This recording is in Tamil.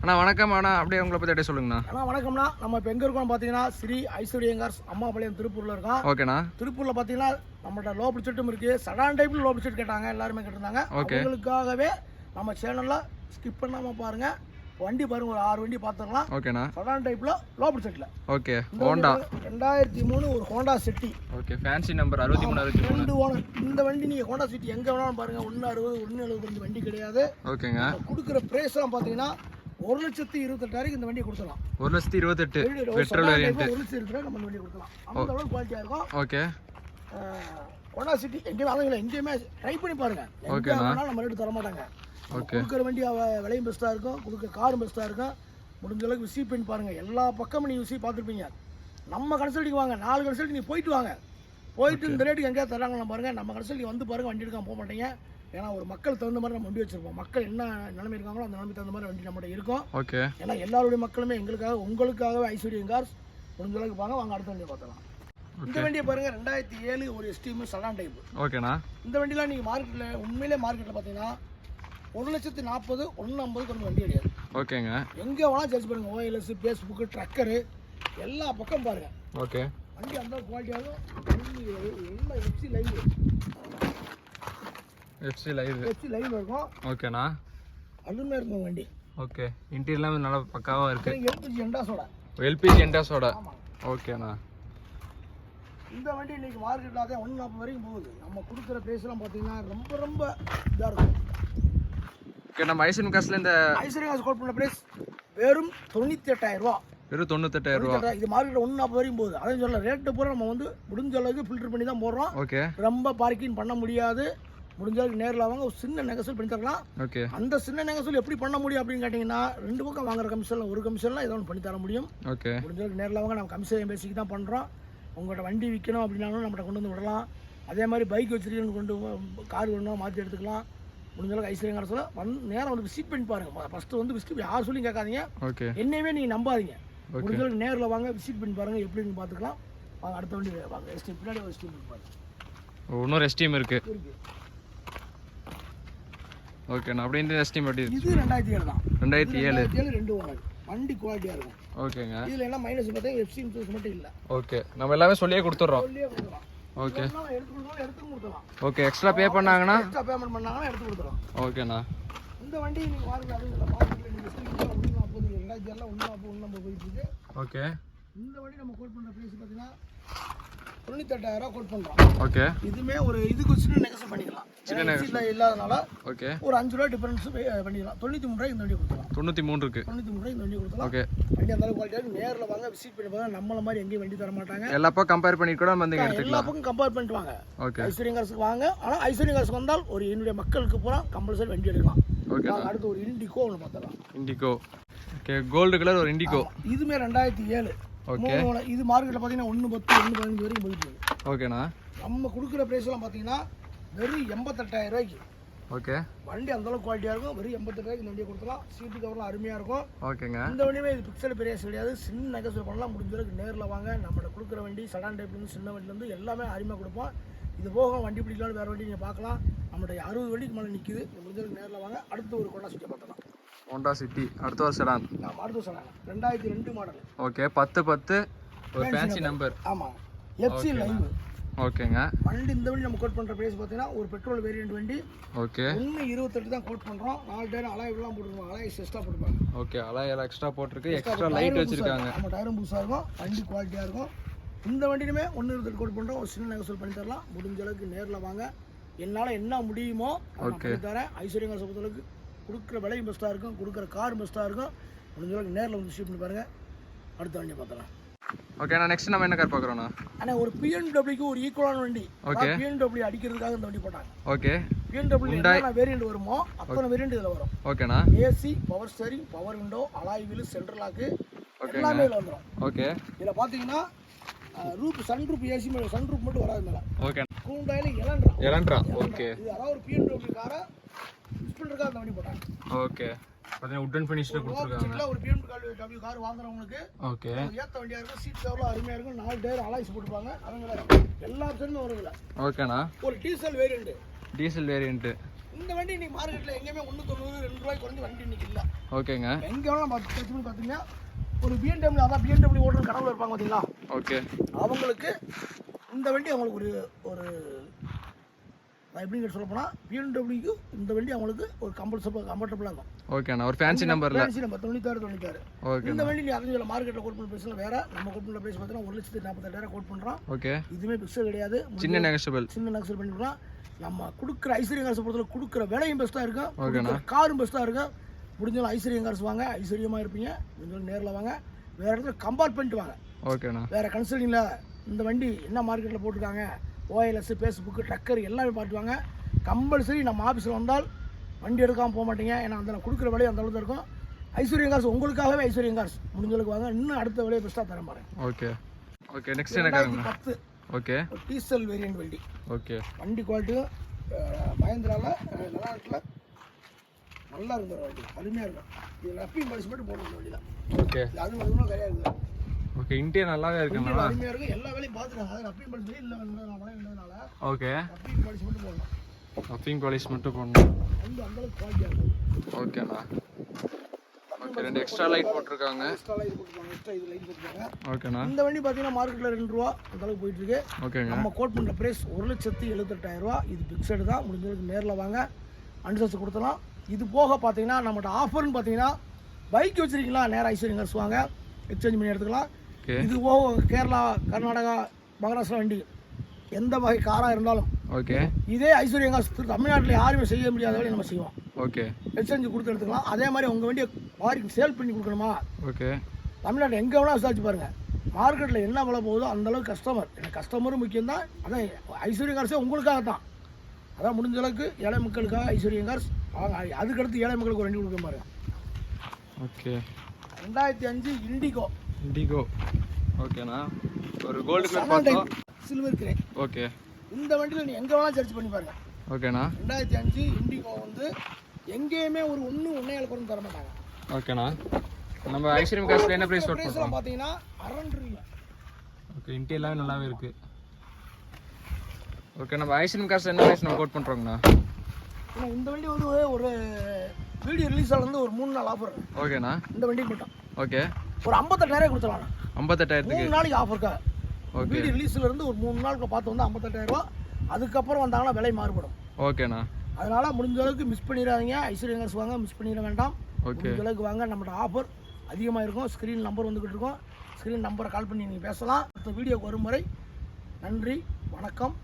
அண்ணா வணக்கம் அண்ணா. அப்படியே உங்களை பற்றி அப்படியே சொல்லுங்கண்ணா. அண்ணா வணக்கம்ண்ணா. நம்ம இப்போ எங்கே இருக்கோம் பார்த்தீங்கன்னா ஸ்ரீ ஐஸ்வர்யங்கார்ஸ் அம்மாபாளையம் திருப்பூரில் இருக்கோம் ஓகேண்ணா. திருப்பூரில் பார்த்தீங்கன்னா நம்மள்ட்ட லோ பட்ஜெட்டும் இருக்குது சடான் டைப்பில் லோ பட்ஜெட் கேட்டாங்க எல்லாருமே கேட்டிருந்தாங்க. Okay. அவங்களுக்காகவே நம்ம சேனலில் ஸ்கிப் பண்ணாமல் பாருங்கள் வண்டி பாருங்க ஒரு ஆறு வண்டி பார்த்துக்கலாம் ஓகேண்ணா. சடான் டைப்பில் லோ பட்ஜெட்டில் ஓகே. ஹோண்டா. ரெண்டாயிரத்தி மூணு ஒரு Honda City. Okay fancy number அறுபத்தி மூணு அறுபத்தி ரெண்டு ஓனர். இந்த வண்டி நீங்கள் ஹோண்டா சிட்டி எங்கே வேணாலும் பாருங்கள் ஒன்று அறுபது ஒன்று எழுபத்தஞ்சு வண்டி கிடையாது. ஓகேங்க. கொடுக்குற ப்ரைஸ்லாம் பார்த்தீங்கன்னா ஒரு லட்சத்தி இருபத்தெட்டாயிரம் இந்த வண்டியை கொடுத்துடலாம். ஒரு லட்சத்தி இருபத்தெட்டு பெட்ரோல் வேரியன்ட் ஒரு லட்சம் இருக்கிற நம்ம இந்த வண்டியை கொடுக்கலாம். அந்த அளவுக்கு குவாலிட்டியாக இருக்கும். ஓகே. ஹோண்டா சிட்டி எங்கேயுமே அதுங்களா எங்கேயுமே ட்ரை பண்ணி பாருங்க. வேணாலும் நம்ம ரேட்டு தர மாட்டாங்க. ஓகே. கொடுக்குற வண்டி விலையும் பெஸ்ட்டாக இருக்கும். கொடுக்குற காரும் பெஸ்ட்டாக இருக்கும். முடிஞ்ச அளவுக்கு விசிட் பண்ணி பாருங்க. எல்லா பக்கமும் நீங்கள் விசிட் பார்த்துருப்பீங்க. நம்ம கன்சல்ட்டிங் வாங்க. நாலு கன்சல்ட் நீங்கள் போயிட்டு வாங்க. போயிட்டு இந்த ரேட்டுக்கு எங்கேயா தராங்களா பாருங்க. நம்ம கன்சல்ட்டிங் வந்து பாருங்க. வண்டி எடுக்காம போக மாட்டீங்க. ஏன்னா ஒரு மக்கள் தகுந்த மாதிரி நம்ம வண்டி வச்சிருப்போம் மக்கள் என்ன நிலைமை இருக்காங்களோ அந்த நிலைமை தகுந்த மாதிரி வண்டி நம்மகிட்ட இருக்கும் ஓகே ஏன்னா எல்லாருடைய மக்களுமே எங்களுக்காக உங்களுக்காகவே ஐஸ்வர்யம் கார்ஸ் முடிஞ்ச அளவுக்கு பாங்க வாங்க அடுத்த வண்டியை பார்த்தலாம் இந்த வண்டியை பாருங்க ரெண்டாயிரத்தி ஏழு ஒரு எஸ்டிஎம் சலான் டைப் ஓகேண்ணா இந்த வண்டிலாம் நீங்கள் மார்க்கெட்டில் உண்மையிலே மார்க்கெட்டில் பார்த்தீங்கன்னா ஒரு லட்சத்து நாற்பது ஒன்று ஐம்பது கொஞ்சம் வண்டி கிடையாது ஓகேங்க எங்கே வேணாலும் சர்ச் பண்ணுங்க ஓஎல்எஸ் ஃபேஸ்புக்கு ட்ரக்கரு எல்லா பக்கம் பாருங்க ஓகே வண்டி அந்த குவாலிட்டியாகவும் எல்லாம் FC live FC live FC live இருக்கும். ஓகேண்ணா அருமையாக இருக்கும் வண்டி. ஓகே இன்டீரியர்லாம் நல்லா பக்காவாக இருக்கு. எல்பிஜி எண்டாஸோட எல்பிஜி என்டாஸோட ஆமாம் ஓகேண்ணா இந்த வண்டி இன்னைக்கு மார்க்கெட்டில் அதே ஒன்று நாற்பது வரைக்கும் போகுது. நம்ம கொடுக்குற ப்ரைஸ்லாம் பார்த்தீங்கன்னா ரொம்ப ரொம்ப இதாக இருக்கும். ஓகே நம்ம ஐசன் காசில் இந்த ஐஸ்வர்யா கோட் பண்ண ப்ரைஸ் வெறும் தொண்ணூற்றி எட்டாயிரம் ரூபா. வெறும் தொண்ணூத்தெட்டாயிரம் ரூபா. இது மார்க்கெட்டில் ஒன்று நாற்பது வரைக்கும் போகுது. அதே சொல்ல ரேட்டு பூரா நம்ம வந்து முடிஞ்ச அளவுக்கு ஃபில்டர் பண்ணி தான் போடுறோம். ஓகே ரொம்ப பார்க்கிங் பண்ண முடியாது. முடிஞ்ச அளவுக்கு நேரில் வாங்க. ஒரு சின்ன நெகசல் பண்ணி தரலாம். ஓகே. அந்த சின்ன நெகசல் எப்படி பண்ண முடியும் அப்படின்னு கேட்டிங்கன்னா ரெண்டு பக்கம் வாங்குற கமிஷனில் ஒரு கமிஷனில் ஏதோ ஒன்று பண்ணி தர முடியும். ஓகே. முடிஞ்ச அளவுக்கு நேரில் வாங்க. நம்ம கமிஷன் பேசிக்கு தான் பண்ணுறோம் உங்கள்கிட்ட வண்டி விற்கணும் அப்படின்னாலும் நம்மகிட்ட கொண்டு வந்து விடலாம். அதே மாதிரி பைக் வச்சிருக்கீங்கன்னு கொண்டு கார் வேணும் மாற்றி எடுத்துக்கலாம். முடிஞ்ச அளவுக்கு ஐஸ்வர்யம் கடைசியில் வந்து நேரம் வந்து விசிட் பண்ணி பாருங்கள் ஃபஸ்ட்டு வந்து விசிட் யார் சொல்லி கேட்காதீங்க. ஓகே. என்னையவே நீங்கள் நம்பாதீங்க. ஓகே. முடிஞ்ச அளவுக்கு நேரில் வாங்க விசிட் பண்ணி பாருங்கள் எப்படின்னு பார்த்துக்கலாம். வாங்க அடுத்த வண்டி வாங்க. எஸ்டி பின்னாடி ஒரு எஸ்டி பாருங்க. இன்னொரு எஸ்டிஎம் இருக்கு. இருக்கு. ஓகேண்ணா அப்படியே இந்த இருக்கு இது ரெண்டாயிரத்தி ஏழு தான். ரெண்டாயிரத்தி ஏழு. ஏழு ரெண்டு ஓனர் வண்டி குவாலிட்டியாக இருக்கும். ஓகேங்க இதில் என்ன மைனஸ் பார்த்தீங்கன்னா எஃப்சி இன்சூரன்ஸ் மட்டும் இல்லை. ஓகே நம்ம எல்லாமே சொல்லியே கொடுத்துட்றோம். ஓகே எடுத்து கொடுக்கலாம் ஓகே எக்ஸ்ட்ரா பே பண்ணாங்கன்னா? எக்ஸ்ட்ரா பேமெண்ட் பண்ணாங்கன்னா எடுத்து கொடுத்துரும் ஓகேண்ணா இந்த வண்டி நீங்கள் ஒன்று நாற்பது ரெண்டாயிரத்தி ஏழில் ஒன்று நாற்பது ஒன்று நாற்பது போயிட்டு இருக்கு. ஓகே இந்த வண்டி நம்ம கோட் பண்ணுற ப்ரைஸ் பார்த்தீங்கன்னா தொண்ணூத்தெட்டாயிரம் கோட் பண்ணுறோம் ஓகே இதுமே ஒரு இதுக்கு சின்ன நெகசம் பண்ணிக்கலாம். சின்ன இல்லாதனால ஓகே ஒரு அஞ்சு ரூபா டிஃபரன்ஸ் பண்ணிக்கலாம். தொண்ணூற்றி மூணு ரூபாய் இந்த வண்டி கொடுத்துலாம் தொண்ணூற்றி மூணு இருக்கு தொண்ணூற்றி மூணு ரூபாய் இந்த வண்டி கொடுத்துலாம் ஓகே வண்டி அந்த குவாலிட்டியாக நேரில் வாங்க விசிட் பண்ணி பாருங்க. நம்மள மாதிரி எங்கேயும் வண்டி தர மாட்டாங்க. எல்லாப்போ கம்பேர் பண்ணி கூட வந்து எல்லா பக்கம் கம்பேர் பண்ணிட்டு வாங்க. ஓகே ஐஸ்வர்யங்காசுக்கு வாங்க. ஆனால் ஐஸ்வர்யங்காசுக்கு வந்தால் ஒரு என்னுடைய மக்களுக்கு பூரா கம்பல்சரி வண்டி எடுக்கலாம். ஓகே அடுத்து ஒரு இண்டிகோ ஒன்று பார்த்துலாம் இண்டிகோ ஓகே கோல்டு கலர் ஒரு இண்டிகோ இதுமே ரெண்டாயிரத்தி ஏழு. ஓகே. இது மார்க்கெட்டில் பார்த்தீங்கன்னா ஒன்று பத்து ஒன்று பதினஞ்சு வரைக்கும் போயிட்டு ஓகேண்ணா நம்ம கொடுக்குற ப்ரைஸ்லாம் பார்த்தீங்கன்னா வெறும் எண்பத்தெட்டாயிரம் ரூபாய்க்கு. ஓகே வண்டி அந்த அளவுக்கு குவாலிட்டியாக இருக்கும். வெறும் எண்பத்தெட்டாயிரம் இந்த வண்டியை கொடுக்கலாம் சீட்டு கவர்லாம் அருமையாக இருக்கும். ஓகேங்க இந்த வண்டியுமே இது பிக்சல் பெரிய கிடையாது. சின்ன நெகசல் பண்ணலாம். முடிஞ்ச அளவுக்கு நேரில் வாங்க. நம்மளோட கொடுக்குற வண்டி சடான் டைப்லேருந்து சின்ன வண்டிலேருந்து எல்லாமே அருமையாக கொடுப்போம். இது போக வண்டி பிடிக்கலாம்னு வேறு வண்டி நீங்கள் பார்க்கலாம். நம்மளுடைய அறுபது வண்டிக்கு மேலே நிற்கிது முடிஞ்ச அளவுக்கு நேரில் வாங்க. அடுத்து ஒரு கொண்டா சுற்றி பார்த்தலாம் ஹோண்டா சிட்டி. அடுத்த ஒரு செடான் நான் அடுத்து சொன்னேன் ரெண்டாயிரத்தி ரெண்டு மாடல் ஓகே பத்து பத்து. ஒரு ஃபேன்சி நம்பர் ஆமாம் எஃப்சி லைவ் ஓகேங்க வண்டி இந்த வண்டி நம்ம கோட் பண்ணுற ப்ரைஸ் பார்த்தீங்கன்னா ஒரு பெட்ரோல் வேரியன்ட் வண்டி. ஓகே ஒன்று இருபத்தெட்டு தான் கோட் பண்ணுறோம் நாலு டயர் அலாய்லாம் போட்டுருவாங்க அலாய் எக்ஸ்ட்ரா போட்டுருப்பாங்க. ஓகே அலாம் எக்ஸ்ட்ரா போட்டிருக்கு. எக்ஸ்ட்ரா லைட் வச்சிருக்காங்க. நம்ம டயரும் புதுசாக இருக்கும். வண்டி குவாலிட்டியாக இருக்கும். இந்த வண்டியுமே ஒன்று இருபது கோட் பண்ணுறோம் ஒரு சின்ன நெகசல் பண்ணி தரலாம். முடிஞ்ச அளவுக்கு நேரில் வாங்க. என்னால் என்ன முடியுமோ பண்ணி தரேன். ஐஸ்வர்யங்க பொறுத்தளவுக்கு கொடுக்குற விலையும் பெஸ்ட்டாக இருக்கும் கொடுக்குற கார் பெஸ்ட்டாக இருக்கும். முடிஞ்ச அளவுக்கு நேரில் வந்து ஷீட் பண்ணி பாருங்கள் அடுத்த வண்டி பார்த்தலாம் ஓகே நான் நெக்ஸ்ட் நம்ம என்ன கார் பார்க்குறோண்ணா ஆனால் ஒரு பிஎன்டபிள்யூக்கு ஒரு ஈக்குவலான வண்டி. Okay. பிஎன்டபிள்யூ அடிக்கிறதுக்காக இந்த வண்டி போட்டாங்க. ஓகே பிஎன்டபிள்யூ என்னென்ன வேரியண்ட் வருமோ அத்தனை வேரியண்ட் இதில் வரும். ஓகேண்ணா AC power steering power window alloy wheel central lock எல்லாமே இதில் வந்துடும் ஓகே இதில் பார்த்தீங்கன்னா roof sun roof AC sun roof மட்டும் வராது மேலே. ஓகே கூண்டாயில் இளன்றா எலன்ட்ரா ஓகே இது அதாவது ஒரு பிஎன்டபிள்யூ காரை அந்த வண்டி போட்டாங்க ஓகே. பார்த்தீங்கன்னா உட்டன் ஃபினிஷில் கொடுத்துருக்காங்க. ஒரு பிஎன்டபிள்யூ கார் வாங்குறவங்களுக்கு ஓகே. ஏற்ற வண்டியாக இருக்கும் சீட் கவர்லாம் அருமையாக இருக்கும். நாலு டயர் அலாய்ஸ் போட்டுருப்பாங்க. அவங்க எல்லா ஆப்ஷனுமே ஓகேண்ணா. ஒரு டீசல் வேரியண்ட்டு டீசல் வேரியண்ட்டு இந்த வண்டி இன்னைக்கு மார்க்கெட்டில் எங்கேயுமே ஒன்று தொண்ணூறு ரெண்டு ரூபாய் குறைஞ்ச வண்டி இன்னைக்கு இல்லை. ஓகேங்க. எங்கே பார்த்து பண்ணி பார்த்தீங்கன்னா ஒரு பிஎன்டபிள்யூ அதான் பிஎன்டபிள்யூ ஓடுற கடவுள் இருப்பாங்க பார்த்தீங்களா ஓகே. அவங்களுக்கு இந்த வண்டி அவங்களுக்கு ஒரு ஒரு நான் எப்படிங்க சொல்ல போனால் பிஎன்டபிள்யூக்கு இந்த வண்டி அவங்களுக்கு ஒரு கம்பல்சபிள் கம்ஃபர்டபுளாக இருக்கும். ஓகேண்ணா ஒரு ஃபேன்சி நம்பரில் ஃபேன்சி நம்ம தொண்ணூத்தாறு தொண்ணூத்தாறு. ஓகே இந்த வண்டி நீ அதில் மார்க்கெட்டில் கோட் பண்ண பேசல வேற நம்ம கோட் பண்ண பேச பார்த்தீங்கன்னா ஒரு லட்சத்தி நாற்பத்தெட்டாயிரம் கோட் பண்ணுறோம் ஓகே இதுவுமே பிக்சர் கிடையாது. சின்ன நெகஸ்டபிள் சின்ன நக்சல் பண்ணிக்கலாம் நம்ம கொடுக்குற ஐஸ்வர்யம் காசு பொறுத்தவரை கொடுக்குற விலையும் பெஸ்ட்டாக இருக்கும். காரும் பெஸ்ட்டாக இருக்கும். முடிஞ்சாலும் ஐஸ்வர்யம் காசு வாங்க. ஐஸ்வர்யமாக இருப்பீங்க. முடிஞ்சாலும் நேரில் வாங்க. வேறு இடத்துல கம்பேர் பண்ணிட்டு வாங்க ஓகேண்ணா வேறு கன்சல்டிங்கில் இந்த வண்டி என்ன மார்க்கெட்டில் போட்டிருக்காங்க? ஓஎல்எஸ் ஃபேஸ்புக்கு ட்ரக்கர் எல்லாமே பார்த்துவாங்க கம்பல்சரி நம்ம ஆஃபீஸில் வந்தால் வண்டி எடுக்காமல் போக மாட்டீங்க. ஏன்னா அந்த கொடுக்குற விலை அந்த அளவுக்கு இருக்கும். ஐஸ்வர்யம் காசு உங்களுக்காகவே ஐஸ்வர்யம் காசு முடிஞ்சளவுக்கு வாங்க. இன்னும் அடுத்த விலையை பெஸ்ட்டாக தரேன் பாருங்க. ஓகே ஓகே நெக்ஸ்ட் என்ன பத்து. ஓகே டீசல் வேரியன்ட் வண்டி. ஓகே வண்டி குவாலிட்டியும் மகேந்திராவில் நல்லா இருக்கும் இந்த வண்டி. அருமையாக இருக்கும். இது ரப்பிங் பாலிசி மட்டும் போட்டு வண்டி தான் ஓகே அது மட்டும் கிடையாது. ஓகே இன்டீரியர் நல்லாவே வண்டி இருக்குண்ணா அருமையாக இருக்கும் எல்லா வேலையும் பார்த்துருக்காங்க அது ரப்பிங் பாலிசி இல்லை இருந்ததுனால ஓகே. ரப்பிங் பாலிசி மட்டும் போடணும். அப்பிங் பாலிஷ் மட்டும் போடணும். அந்த குவாலிட்டியாக இருக்கும் ஓகேண்ணா ஓகே ரெண்டு எக்ஸ்ட்ரா லைட் போட்டிருக்காங்க. எக்ஸ்ட்ரா லைட் போட்டுருக்காங்க. எக்ஸ்ட்ரா இது லைட் போட்டுருக்காங்க. ஓகேண்ணா இந்த வண்டி பார்த்தீங்கன்னா மார்க்கெட்டில் ரெண்டு ரூபா அந்த அளவுக்கு போயிட்டு இருக்கு ஓகேங்க. நம்ம கோட் பண்ணுற ப்ரைஸ் ஒரு லட்சத்தி எழுபத்தெட்டாயிரம் ரூபா. இது பிக்சடு தான். முடிஞ்சதுக்கு நேரில் வாங்க. அனுசரித்து கொடுத்தலாம் இது போக பார்த்தீங்கன்னா நம்மகிட்ட ஆஃபர்னு பார்த்தீங்கன்னா பைக் வச்சிருக்கீங்களா? நேராக ஐஸ்வர்யம் காசு வாங்க. எக்ஸ்சேஞ்ச் பண்ணி எடுத்துக்கலாம். இது போக கேரளா கர்நாடகா மகாராஷ்டிரா வண்டி எந்த வகை காராக இருந்தாலும் ஓகே. இதே ஐஸ்வர்யம் காசு தமிழ்நாட்டில் யாருமே செய்ய முடியாத வேலையை நம்ம செய்வோம். ஓகே. எக்ஸ்சேஞ்சு கொடுத்து எடுத்துக்கலாம். அதே மாதிரி உங்கள் வண்டியை வாரிக்கு சேல் பண்ணி கொடுக்கணுமா? ஓகே. தமிழ்நாட்டில் எங்கே வேணால் விசாரிச்சு பாருங்கள் மார்க்கெட்டில் என்ன விலை போகுதோ அந்த அளவுக்கு கஸ்டமர் எனக்கு கஸ்டமரும் முக்கியம் தான் அதான் ஐஸ்வர்யம் கார்ஸே உங்களுக்காக தான் அதான் முடிஞ்ச அளவுக்கு ஏழை மக்களுக்காக ஐஸ்வர்யம் கார்ஸ் அதுக்கடுத்து ஏழை மக்களுக்கு ஒரு வண்டி கொடுக்க பாருங்க. ஓகே. ரெண்டாயிரத்தி அஞ்சு இண்டிகோ. இண்டிகோ. ஓகேண்ணா. ஒரு கோல்டு கலர் பார்த்தோம். Silver grey okay. இந்த வண்டியில் நீ எங்கே வேணாலும் சர்ச் பண்ணி பாருங்க. ஓகேண்ணா. ரெண்டாயிரத்தி அஞ்சு இண்டிகோ வந்து எங்கேயுமே ஒரு ஒன்று ஒன்றே ஏழு குறைந்து தர மாட்டாங்க. ஓகேண்ணா. நம்ம ஐஸ்வர்யம் காசுல என்ன ப்ரைஸ் போட்டு ப்ரைஸ்லாம் பார்த்தீங்கன்னா அரண்டுருவீங்க ஓகே இன்டீரியர்லாம் நல்லாவே இருக்கு. ஓகே நம்ம ஐஸ்வர்யம் காசு என்ன ப்ரைஸ் நம்ம கோட் பண்ணுறோங்கண்ணா ஏன்னா இந்த வண்டி வந்து ஒரு வீடியோ ரிலீஸ் ஆனது ஒரு மூணு நாள் ஆஃபர் ஓகேண்ணா. இந்த வண்டிக்கு மட்டும். ஓகே. ஒரு ஐம்பத்தெட்டாயிரம் கொடுத்துருவாங்க ஐம்பத்தெட்டாயிரத்துக்கு? மூணு நாளைக்கு ஆஃபர் இருக்கா வீடியோ ரிலீஸ்ல இருந்து ஒரு மூணு நாளுக்கு பார்த்து வந்து ஐம்பத்தெட்டாயிரம் ரூபா அதுக்கப்புறம் வந்தாங்கன்னா விலை மாறுபடும். ஓகேண்ணா. அதனால முடிஞ்ச அளவுக்கு மிஸ் பண்ணிடாதீங்க. ஐஸ்வர்யங்கர்ஸ் வாங்க மிஸ் பண்ணிட வேண்டாம். முடிஞ்ச அளவுக்கு வாங்க. நம்மளோட ஆஃபர் அதிகமாக இருக்கும். ஸ்க்ரீன் நம்பர் வந்துக்கிட்டு இருக்கும். ஸ்க்ரீன் நம்பரை கால் பண்ணி நீங்கள் பேசலாம். அடுத்த வீடியோக்கு வரும் வரை நன்றி வணக்கம்.